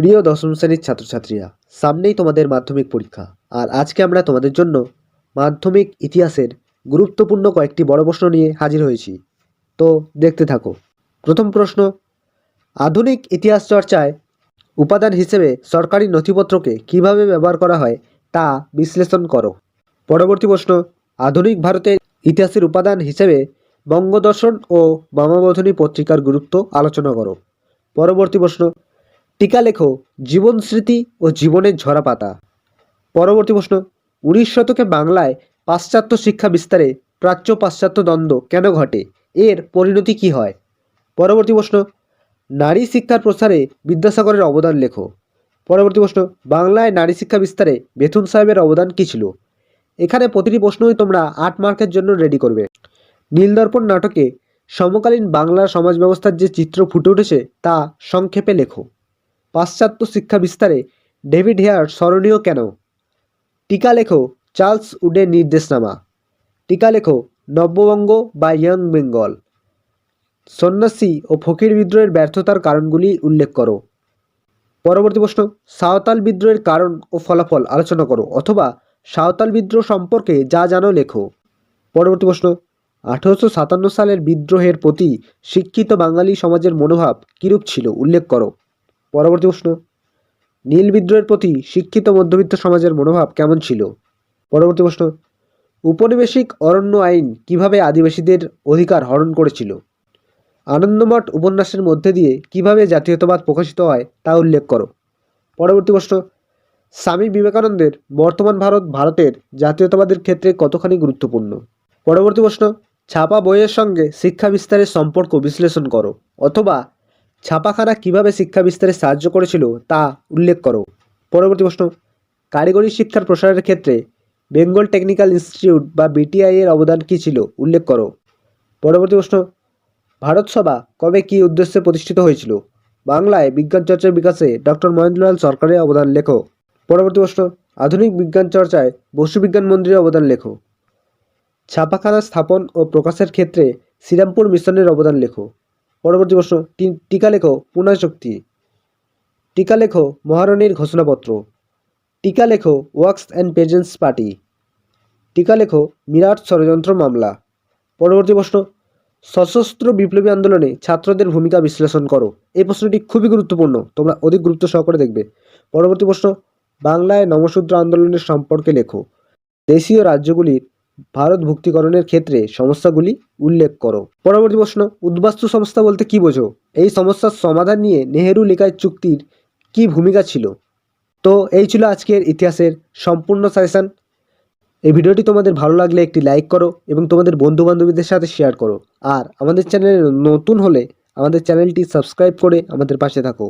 প্রিয় দশম শ্রেণির ছাত্রছাত্রীরা, সামনেই তোমাদের মাধ্যমিক পরীক্ষা। আর আজকে আমরা তোমাদের জন্য মাধ্যমিক ইতিহাসের গুরুত্বপূর্ণ কয়েকটি বড় প্রশ্ন নিয়ে হাজির হয়েছি। তো দেখতে থাকো। প্রথম প্রশ্ন, আধুনিক ইতিহাস চর্চায় উপাদান হিসেবে সরকারি নথিপত্রকে কীভাবে ব্যবহার করা হয় তা বিশ্লেষণ করো। পরবর্তী প্রশ্ন, আধুনিক ভারতের ইতিহাসের উপাদান হিসেবে বঙ্গদর্শন ও বামাবোধনী পত্রিকার গুরুত্ব আলোচনা করো। পরবর্তী প্রশ্ন টিকা লেখো জীবন স্মৃতি ও জীবনের ঝরা পাতা পরবর্তী প্রশ্ন, উনিশ শতকে বাংলায় পাশ্চাত্য শিক্ষা বিস্তারে প্রাচ্য পাশ্চাত্য দ্বন্দ্ব কেন ঘটে? এর পরিণতি কি হয়? পরবর্তী প্রশ্ন, নারী শিক্ষার প্রসারে বিদ্যাসাগরের অবদান লেখো। পরবর্তী প্রশ্ন, বাংলায় নারী শিক্ষা বিস্তারে বেথুন সাহেবের অবদান কী ছিল? এখানে প্রতিটি প্রশ্নই তোমরা আট মার্কের জন্য রেডি করবে। নীলদর্পণ নাটকে সমকালীন বাংলার সমাজ ব্যবস্থার যে চিত্র ফুটে উঠেছে তা সংক্ষেপে লেখো। পাশ্চাত্য শিক্ষা বিস্তারে ডেভিড হেয়ার স্মরণীয় কেন? টিকা লেখো চার্লস উডের নির্দেশনামা। টিকা লেখো নব্যবঙ্গ বা ইয়ং বেঙ্গল। সন্ন্যাসী ও ফকির বিদ্রোহের ব্যর্থতার কারণগুলি উল্লেখ করো। পরবর্তী প্রশ্ন, সাঁওতাল বিদ্রোহের কারণ ও ফলাফল আলোচনা করো অথবা সাঁওতাল বিদ্রোহ সম্পর্কে যা জানো লেখো। পরবর্তী প্রশ্ন, আঠেরোশো সাতান্ন সালের বিদ্রোহের প্রতি শিক্ষিত বাঙালি সমাজের মনোভাব কিরূপ ছিল? উল্লেখ করো। পরবর্তী প্রশ্ন, নীল বিদ্রোহের প্রতি শিক্ষিত মধ্যবিত্ত সমাজের মনোভাব কেমন ছিল? পরবর্তী প্রশ্ন উপনিবেশিক অরণ্য আইন কীভাবে আদিবাসীদের অধিকার হরণ করেছিল? আনন্দমঠ উপন্যাসের মধ্যে দিয়ে কীভাবে জাতীয়তাবাদ প্রকাশিত হয় তা উল্লেখ করো। পরবর্তী প্রশ্ন, স্বামী বিবেকানন্দের বর্তমান ভারত, ভারতের জাতীয়তাবাদের ক্ষেত্রে কতখানি গুরুত্বপূর্ণ? পরবর্তী প্রশ্ন, ছাপা বইয়ের সঙ্গে শিক্ষা বিস্তারের সম্পর্ক বিশ্লেষণ করো, অথবা ছাপাখানা কীভাবে শিক্ষা বিস্তারে সাহায্য করেছিল তা উল্লেখ করো। পরবর্তী প্রশ্ন, কারিগরি শিক্ষার প্রসারের ক্ষেত্রে বেঙ্গল টেকনিক্যাল ইনস্টিটিউট বা বিটিআই এর অবদান কী ছিল, উল্লেখ করো। পরবর্তী প্রশ্ন, ভারত সভা কবে কী উদ্দেশ্যে প্রতিষ্ঠিত হয়েছিল? বাংলায় বিজ্ঞান চর্চার বিকাশে ডক্টর মহেন্দ্রলাল সরকারের অবদান লেখো। পরবর্তী প্রশ্ন, আধুনিক বিজ্ঞান চর্চায় বসুবিজ্ঞান মন্দিরের অবদান লেখো। ছাপাখানা স্থাপন ও প্রকাশের ক্ষেত্রে শ্রীরামপুর মিশনের অবদান লেখো। পরবর্তী প্রশ্ন টিকা লেখো পুনঃ শক্তি। টিকা লেখো, মহারণীর ঘোষণাপত্র। টিকা লেখো ওয়ার্কস অ্যান্ড পেজেন্স পার্টি। টিকা লেখো, মিরাট ষড়যন্ত্র মামলা। পরবর্তী প্রশ্ন, সশস্ত্র বিপ্লবী আন্দোলনে ছাত্রদের ভূমিকা বিশ্লেষণ করো। এই প্রশ্নটি খুবই গুরুত্বপূর্ণ, তোমরা অধিক গুরুত্ব সহকারে দেখবে। পরবর্তী প্রশ্ন, বাংলায় নমশূদ্র আন্দোলনের সম্পর্কে লেখো। দেশীয় রাজ্যগুলির ভারত ভুক্তিকরণের ক্ষেত্রে সমস্যাগুলি উল্লেখ করো। পরবর্তী প্রশ্ন, উদ্বাস্তু সংস্থা বলতে কি বোঝো? এই সমস্যার সমাধান নিয়ে নেহেরু লেখায় চুক্তির কি ভূমিকা ছিল? তো এই ছিল আজকের ইতিহাসের সম্পূর্ণ সাজেশন এই ভিডিওটি তোমাদের ভালো লাগলে একটি লাইক করো এবং তোমাদের বন্ধু বান্ধবীদের সাথে শেয়ার করো। আর আমাদের চ্যানেলে নতুন হলে আমাদের চ্যানেলটি সাবস্ক্রাইব করে আমাদের পাশে থাকো।